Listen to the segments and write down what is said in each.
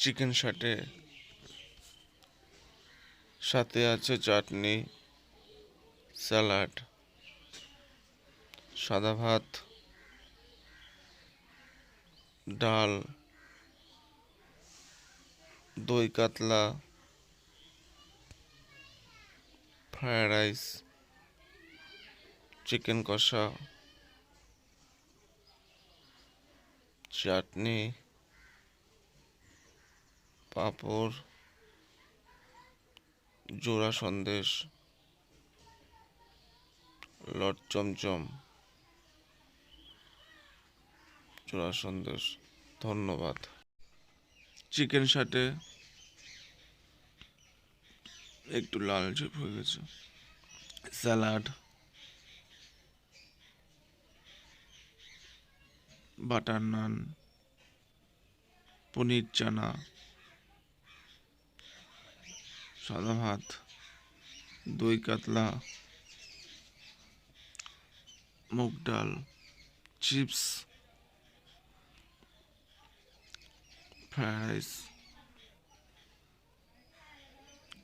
Chicken সাটে সাথে আছে চাটনি, salad, সাদা ভাত, ডাল, দই কাতলা, ফ্রায়েড রাইস, চিকেন কষা, চাটনি পাঁপড়, জোড়া সন্দেশ, লট চমচম। জোড়া সন্দেশ, ধন্যবাদ। চিকেন সাথে একটু লাল ঝোপ হয়ে গেছে। Salad, butter naan, paneer chana. সাদা ভাত, দই কাতলা, মুগ ডাল, চিপস, ফ্রায়েড রাইস,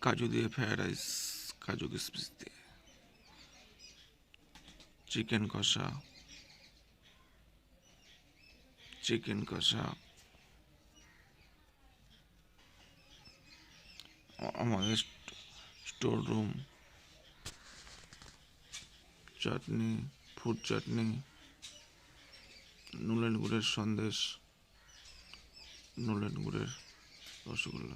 কাজু দিয়ে ফ্রায়েড রাইস, কাজু কিশমিশ দিয়ে, চিকেন কষা চিকেন কষা আমাদের store room chutney food chutney নুলেন গুড়ের সন্দেশ নুলেন গুড়ের রসগোল্লা।